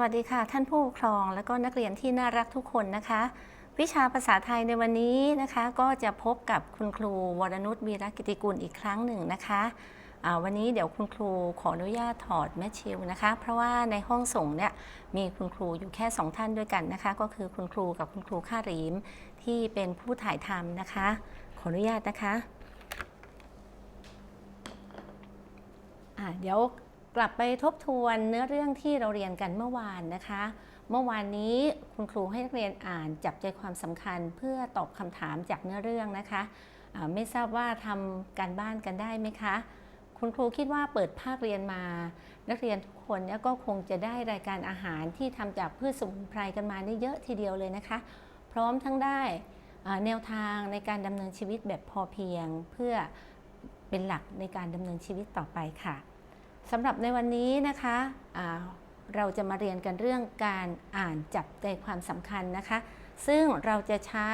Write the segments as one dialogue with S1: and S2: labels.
S1: สวัสดีค่ะ ท่านผู้ปกครองและก็นักเรียนที่น่ารักทุกคนนะคะ วิชาภาษาไทยในวันนี้นะคะ ก็จะพบกับคุณครูวรนุชวีรกิติกุลอีกครั้งหนึ่งนะคะวันนี้เดี๋ยวคุณครูขออนุญาตถอดแม่ชิลนะคะ เพราะว่าในห้องส่งเนี่ยมีคุณครูอยู่แค่สองท่านด้วยกันนะคะ ก็คือคุณครูกับคุณครูข้ารีมที่เป็นผู้ถ่ายทำนะคะ ขออนุญาตนะคะอ่าเดี๋ยว กลับไปทบทวนเนื้อเรื่องที่เราเรียนกันเมื่อวานนะคะ เมื่อวานนี้คุณครูให้นักเรียนอ่านจับใจความสำคัญเพื่อตอบคำถามจากเนื้อเรื่องนะคะะไม่ทราบว่าทำการบ้านกันได้ไหมคะ คุณครูคิดว่าเปิดภาคเรียนมา นักเรียนทุกคนเนี่ยก็คงจะได้รายการอาหารที่ทำจากพืชสมุนไพรกันมาได้เยอะทีเดียวเลยนะคะ พร้อมทั้งได้แนวทางในการดำเนินชีวิตแบบพอเพียง เพื่อเป็นหลักในการดำเนินชีวิตต่อไปค่ะ สำหรับในวันนี้นะคะเราจะมาเรียนกันเรื่องการอ่านจับใจความสำคัญนะคะ ซึ่งเราจะใช้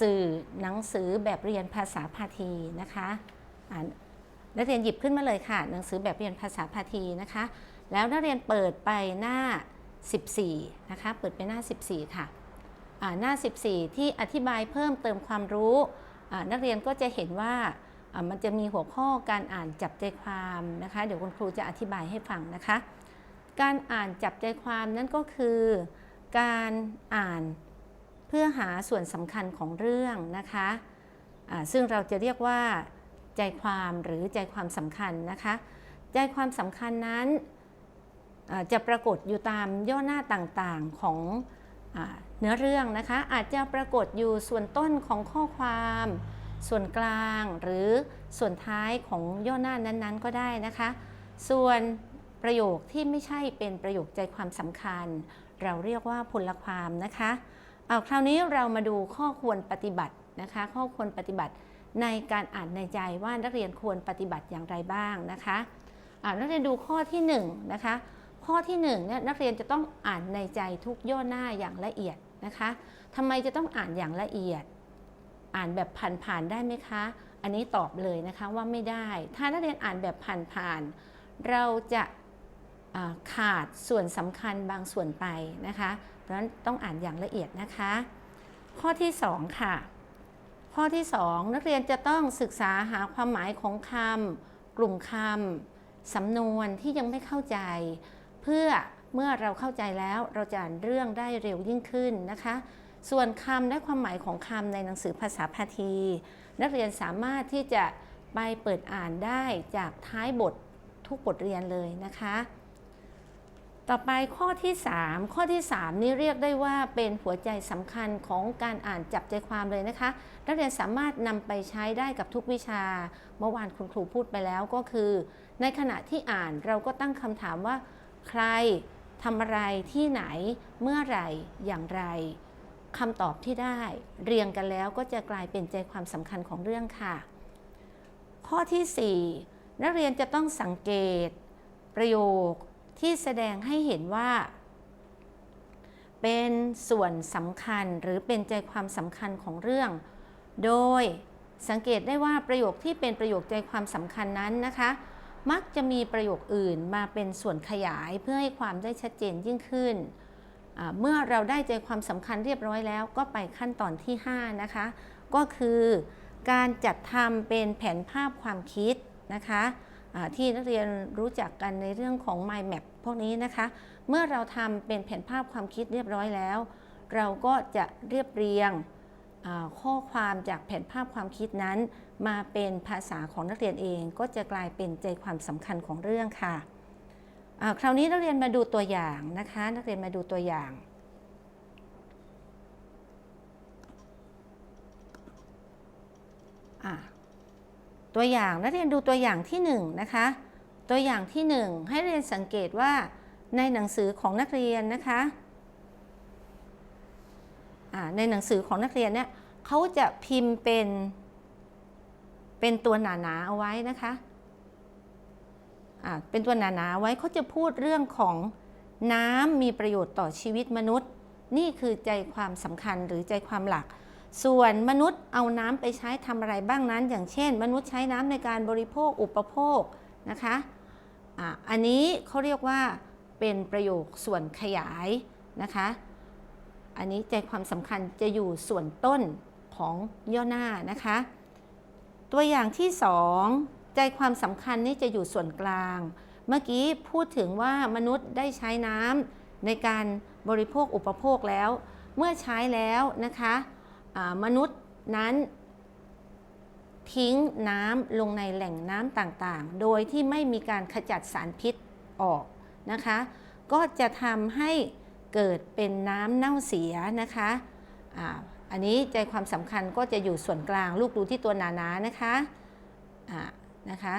S1: สื่อหนังสือแบบเรียนภาษาพาทีนะคะอ่านนักเรียนหยิบขึ้นมาเลยค่ะ หนังสือแบบเรียนภาษาพาทีนะคะ แล้วนักเรียนเปิดไปหน้า 14 นะคะ เปิดไปหน้า 14 ค่ะอ่าหน้า 14 ที่อธิบายเพิ่มเติมความรู้นักเรียนก็จะเห็นว่า มันจะมีหัวข้อการอ่านจับใจความนะคะ เดี๋ยวคุณครูจะอธิบายให้ฟังนะคะ การอ่านจับใจความนั่นก็คือ การอ่านเพื่อหาส่วนสำคัญของเรื่องนะคะอ่าซึ่งเราจะเรียกว่า ใจความหรือใจความสำคัญนะคะ ใจความสำคัญนั้นจะปรากฏอยู่ตามย่อหน้าต่างๆของอเนื้อเรื่องนะคะ อาจจะปรากฏอยู่ส่วนต้นของข้อความ ส่วนกลางหรือส่วนท้ายของย่อหน้านั้นๆ ก็ได้นะคะ ส่วนประโยคที่ไม่ใช่เป็นประโยคใจความสำคัญ เราเรียกว่าพลความนะคะเอาคราวนี้เรามาดูข้อควรปฏิบัตินะคะ ข้อควรปฏิบัติในการอ่านในใจว่านักเรียนควรปฏิบัติอย่างไรบ้างนะคะอ่านักเรียนดูข้อที่1นงนะคะข้อที่1เนี่ยนักเรียนจะต้องอ่านในใจทุกย่อหน้าอย่างละเอียดนะคะทำไมจะต้องอ่านอย่างละเอียด อ่านแบบผ่านๆได้ไหมคะ อันนี้ตอบเลยนะคะว่าไม่ได้ ถ้านักเรียนอ่านแบบผ่านๆเราจะาขาดส่วนสำคัญบางส่วนไปนะคะ เพราะฉะนั้นต้องอ่านอย่างละเอียดนะคะ ข้อที่ 2 ค่ะ ข้อที่ 2 นักเรียนจะต้องศึกษาหาความหมายของคำกลุ่มคำสำนวนที่ยังไม่เข้าใจ เพื่อเมื่อเราเข้าใจแล้วเราจะอ่านเรื่องได้เร็วยิ่งขึ้นนะคะ ส่วนคำและความหมายของคำในหนังสือภาษาพาที นักเรียนสามารถที่จะไปเปิดอ่านได้จากท้ายบททุกบทเรียนเลยนะคะ ต่อไปข้อที่ 3 ข้อที่ 3 นี้เรียกได้ว่าเป็นหัวใจสำคัญของการอ่านจับใจความเลยนะคะ นักเรียนสามารถนำไปใช้ได้กับทุกวิชา เมื่อวานคุณครูพูดไปแล้วก็คือ ในขณะที่อ่านเราก็ตั้งคำถามว่า ใครทำอะไรที่ไหนเมื่อไหร่อย่างไร คำตอบที่ได้เรียงกันแล้วก็จะกลายเป็นใจความสำคัญของเรื่องค่ะ ข้อที่ 4 นักเรียนจะต้องสังเกต ประโยคที่แสดงให้เห็นว่า เป็นส่วนสำคัญหรือเป็นใจความสำคัญของเรื่อง โดยสังเกตได้ว่าประโยคที่เป็นประโยคใจความสำคัญนั้นนะคะ มักจะมีประโยคอื่นมาเป็นส่วนขยายเพื่อให้ความได้ชัดเจนยิ่งขึ้น เมื่อเราได้ใจความสำคัญเรียบร้อยแล้ว ก็ไปขั้นตอนที่ 5 นะคะ ก็คือการจัดทำเป็นแผนภาพความคิดนะคะที่นักเรียนรู้จักกันในเรื่องของ mind map พวกนี้นะคะ เมื่อเราทำเป็นแผนภาพความคิดเรียบร้อยแล้ว เราก็จะเรียบเรียงข้อความจากแผนภาพความคิดนั้น มาเป็นภาษาของนักเรียนเองก็จะกลายเป็นใจความสำคัญของเรื่องค่ะ คราวนี้นักเรียนมาดูตัวอย่างนะคะ นักเรียนมาดูตัวอย่างอ่าตัวอย่างนักเรียนดูตัวอย่างที่1นงนะคะ ตัวอย่างที่ 1 ให้เรียนสังเกตว่าในหนังสือของนักเรียนนะคะอ่าในหนังสือของนักเรียนเนี่ยเขาจะพิมพ์เป็นเป็นตัวหนาๆเอาไว้นะคะ เป็นตัวหนาๆไว้เขาจะพูดเรื่องของน้ำมีประโยชน์ต่อชีวิตมนุษย์ นี่คือใจความสำคัญหรือใจความหลัก ส่วนมนุษย์เอาน้ำไปใช้ทำอะไรบ้างนั้น อย่างเช่น มนุษย์ใช้น้ำในการบริโภคอุปโภคนะคะอันนี้เขาเรียกว่าเป็นประโยคส่วนขยายนะคะ อันนี้ใจความสำคัญจะอยู่ส่วนต้นของย่อหน้านะคะ ตัวอย่างที่สอง ใจความสำคัญนี่จะอยู่ส่วนกลาง เมื่อกี้พูดถึงว่ามนุษย์ได้ใช้น้ำในการบริโภคอุปโภคแล้ว เมื่อใช้แล้วนะคะมนุษย์นั้นทิ้งน้ำลงในแหล่งน้ำต่างๆ โดยที่ไม่มีการขจัดสารพิษออกนะคะ ก็จะทำให้เกิดเป็นน้ำเน่าเสียนะคะออันนี้ใจความสำคัญก็จะอยู่ส่วนกลาง ลูกดูที่ตัวหนาๆนะคะอ่า นะคะ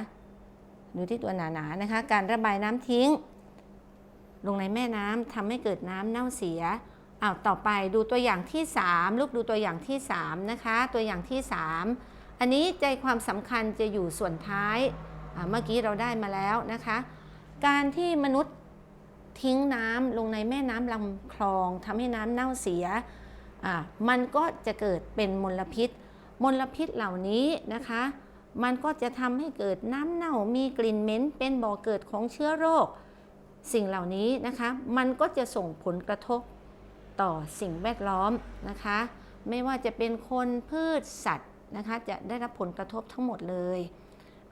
S1: ดูที่ตัวหนาๆนะคะ การระบายน้ำทิ้ง ลงในแม่น้ำทำให้เกิดน้ำเน่าเสียอ้าวต่อไปดูตัวอย่างที่ 3 ลูกดูตัวอย่างที่ 3 นะคะ ตัวอย่างที่ 3 อันนี้ใจความสำคัญจะอยู่ส่วนท้ายเมื่อกี้เราได้มาแล้วนะคะ การที่มนุษย์ทิ้งน้ำลงในแม่น้ำลำคลองทำให้น้ำเน่าเสีย มันก็จะเกิดเป็นมลพิษ มลพิษเหล่านี้นะคะ มันก็จะทำให้เกิดน้ำเน่ามีกลิ่นเหม็นเป็นบ่อเกิดของเชื้อโรค สิ่งเหล่านี้นะคะ มันก็จะส่งผลกระทบต่อสิ่งแวดล้อมนะคะ ไม่ว่าจะเป็นคนพืชสัตว์นะคะ จะได้รับผลกระทบทั้งหมดเลย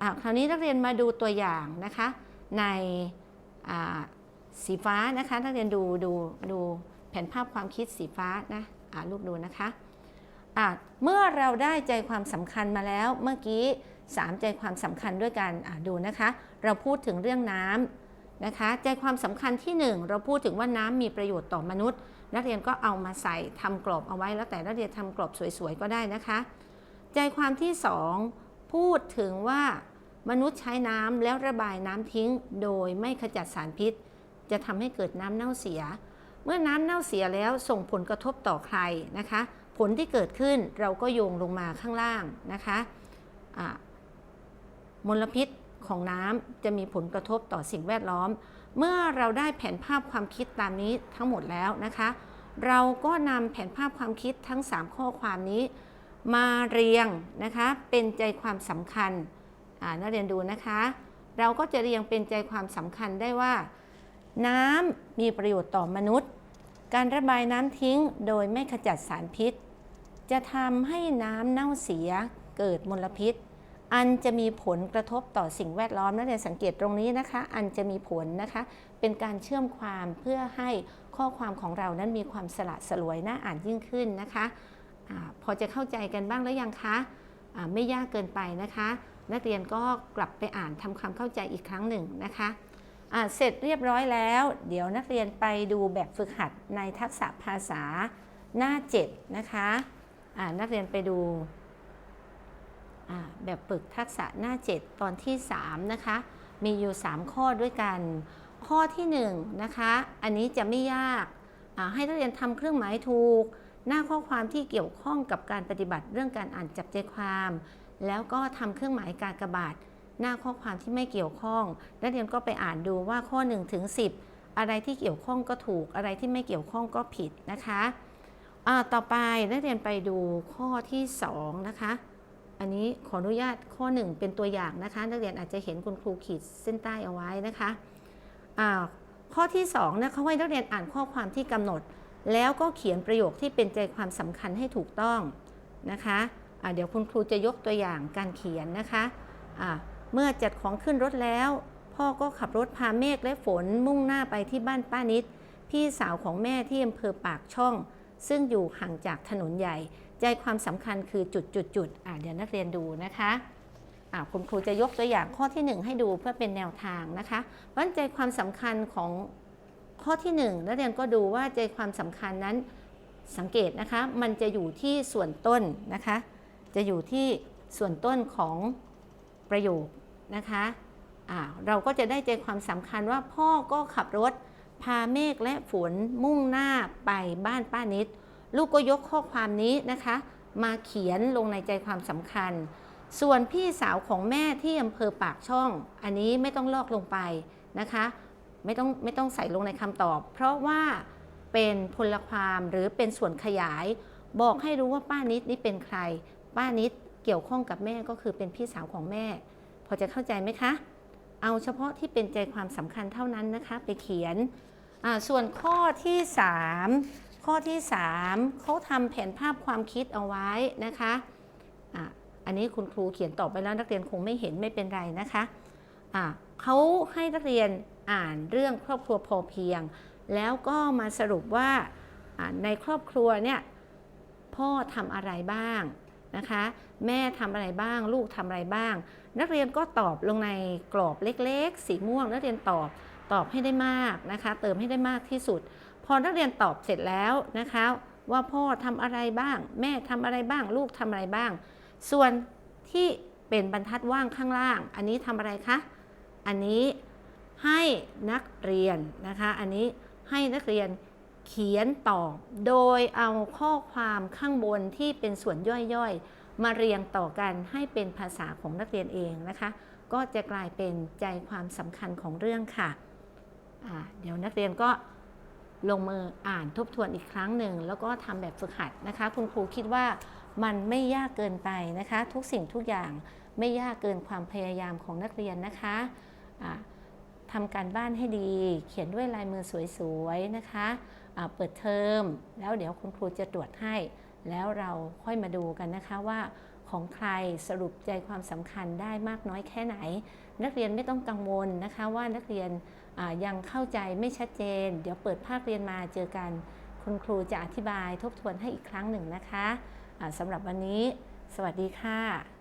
S1: อะคราวนี้นักเรียนมาดูตัวอย่างนะคะ ในสีฟ้านะคะ นักเรียนดูดูดูแผนภาพความคิดสีฟ้านะอ่าลูกดูนะคะอะเมื่อเราได้ใจความสำคัญมาแล้วเมื่อกี้ 3 ใจความสำคัญด้วยกันดูนะคะ เราพูดถึงเรื่องน้ำนะคะ ใจความสำคัญที่ 1 เราพูดถึงว่าน้ำมีประโยชน์ต่อมนุษย์ นักเรียนก็เอามาใส่ทำกรอบเอาไว้แล้วแต่นักเรียนทำกรอบสวยๆก็ได้นะคะ ใจความที่ 2 พูดถึงว่ามนุษย์ใช้น้ำแล้วระบายน้ำทิ้ง โดยไม่ขจัดสารพิษ จะทำให้เกิดน้ำเน่าเสีย เมื่อน้ำเน่าเสียแล้วส่งผลกระทบต่อใครนะคะ ผลที่เกิดขึ้นเราก็โยงลงมาข้างล่างนะคะอ่า มลพิษของน้ำจะมีผลกระทบต่อสิ่งแวดล้อม เมื่อเราได้แผนภาพความคิดตามนี้ทั้งหมดแล้วนะคะ เราก็นำแผนภาพความคิดทั้ง 3 ข้อความนี้ มาเรียงนะคะเป็นใจความสำคัญอ่านักเรียนดูนะคะ เราก็จะเรียงเป็นใจความสำคัญได้ว่า น้ำมีประโยชน์ต่อมนุษย์ การระบายน้ำทิ้งโดยไม่ขจัดสารพิษ จะทำให้น้ำเน่าเสียเกิดมลพิษ อันจะมีผลกระทบต่อสิ่งแวดล้อมนักเรียนสังเกตตรงนี้นะคะ อันจะมีผลนะคะ เป็นการเชื่อมความเพื่อให้ข้อความของเรานั้นมีความสละสลวยน่าอ่านยิ่งขึ้นนะคะอาพอจะเข้าใจกันบ้างแล้วยังคะะไม่ยากเกินไปนะคะ นักเรียนก็กลับไปอ่านทำความเข้าใจอีกครั้งหนึ่งนะคะะเสร็จเรียบร้อยแล้ว เดี๋ยวนักเรียนไปดูแบบฝึกหัดในทักษะภาษาหน้า 7 นะคะะนักเรียนไปดู แบบฝึกทักษะหน้า 7 ตอนที่ 3 นะคะ มีอยู่ 3 ข้อด้วยกัน ข้อที่1นะคะอันนี้จะไม่ยาก ให้นักเรียนทำเครื่องหมายถูก หน้าข้อความที่เกี่ยวข้องกับการปฏิบัติเรื่องการอ่านจับใจความ แล้วก็ทำเครื่องหมายกากระบาทหน้าข้อความที่ไม่เกี่ยวข้อง นักเรียนก็ไปอ่านดูว่าข้อ1ถึง10 อะไรที่เกี่ยวข้องก็ถูก อะไรที่ไม่เกี่ยวข้องก็ผิดนะคะ ต่อไปนักเรียนไปดูข้อที่2นะคะ อันนี้ขออนุญาตข้อ 1 เป็นตัวอย่างนะคะ นักเรียนอาจจะเห็นคุณครูขีดเส้นใต้เอาไว้นะคะอ่าข้อที่2นะเขาให้นักเรียนอ่านข้อความที่กำหนด แล้วก็เขียนประโยคที่เป็นใจความสำคัญให้ถูกต้องนะคะะเดี๋ยวคุณครูจะยกตัวอย่างการเขียนนะคะะเมื่อจัดของขึ้นรถแล้ว พ่อก็ขับรถพาเมฆและฝนมุ่งหน้าไปที่บ้านป้านิด พี่สาวของแม่ที่อำเภอปากช่อง ซึ่งอยู่ห่างจากถนนใหญ่ ใจความสำคัญคือจุดจุดจุดอ่าเดี๋ยวนักเรียนดูนะคะคุณครูจะยกตัวอย่างข้อที่ 1 ให้ดูเพื่อเป็นแนวทางนะคะเพราใจความสำคัญของข้อที่ 1 นักเรียนก็ดูว่าใจความสำคัญนั้นสังเกตนะคะ มันจะอยู่ที่ส่วนต้นนะคะ จะอยู่ที่ส่วนต้นของประโยคนะคะอ่าเราก็จะได้ใจความสำคัญว่าพ่อก็ขับรถ พาเมฆและฝนมุ่งหน้าไปบ้านป้านิด ลูกก็ยกข้อความนี้นะคะ มาเขียนลงในใจความสำคัญ ส่วนพี่สาวของแม่ที่อำเภอปากช่อง อันนี้ไม่ต้องลอกลงไปนะคะ ไม่ต้องไม่ต้องใส่ลงในคำตอบ เพราะว่าเป็นพลความหรือเป็นส่วนขยาย บอกให้รู้ว่าป้านิดนี่เป็นใคร ป้านิดเกี่ยวข้องกับแม่ก็คือเป็นพี่สาวของแม่ พอจะเข้าใจไหมคะ เอาเฉพาะที่เป็นใจความสำคัญเท่านั้นนะคะ ไปเขียนอ่าส่วนข้อที่ 3 ข้อที่ 3เขาทำแผนภาพความคิดเอาไว้นะคะอะอันนี้คุณครูเขียนตอบไปแล้วนักเรียนคงไม่เห็นไม่เป็นไรนะคะอะเขาให้นักเรียนอ่านเรื่องครอบครัวพอเพียง แล้วก็มาสรุปว่าในครอบครัวเนี่ยพ่อทำอะไรบ้างนะคะ แม่ทำอะไรบ้าง ลูกทำอะไรบ้าง นักเรียนก็ตอบลงในกรอบเล็ก ๆ สีม่วง นักเรียนตอบตอบให้ได้มากนะคะ เติมให้ได้มากที่สุด อนักเรียนตอบเสร็จแล้วนะคะ ว่าพ่อทำอะไรบ้าง แม่ทำอะไรบ้าง ลูกทำอะไรบ้าง ส่วนที่เป็นบรรทัดว่างข้างล่าง อันนี้ทำอะไรคะ อันนี้ให้นักเรียนนะคะ อันนี้ให้นักเรียนเขียนตอบ โดยเอาข้อความข้างบนที่เป็นส่วนย่อยๆ มาเรียงต่อกันให้เป็นภาษาของนักเรียนเองนะคะ ก็จะกลายเป็นใจความสำคัญของเรื่องค่ะอ่าเดี๋ยวนักเรียนก็ ลงมืออ่านทบทวนอีกครั้งหนึ่ง แล้วก็ทำแบบฝึกหัดนะคะ คุณครูคิดว่ามันไม่ยากเกินไปนะคะ ทุกสิ่งทุกอย่างไม่ยากเกินความพยายามของนักเรียนนะคะอ่าทำการบ้านให้ดี เขียนด้วยลายมือสวยๆนะคะอ่าเปิดเทอมแล้วเดี๋ยวคุณครูจะตรวจให้ แล้วเราค่อยมาดูกันนะคะว่า ของใครสรุปใจความสำคัญได้มากน้อยแค่ไหน นักเรียนไม่ต้องกังวลนะคะว่านักเรียนยังเข้าใจไม่ชัดเจน เดี๋ยวเปิดภาคเรียนมาเจอกัน คุณครูจะอธิบายทบทวนให้อีกครั้งหนึ่งนะคะะสำหรับวันนี้ สวัสดีค่ะ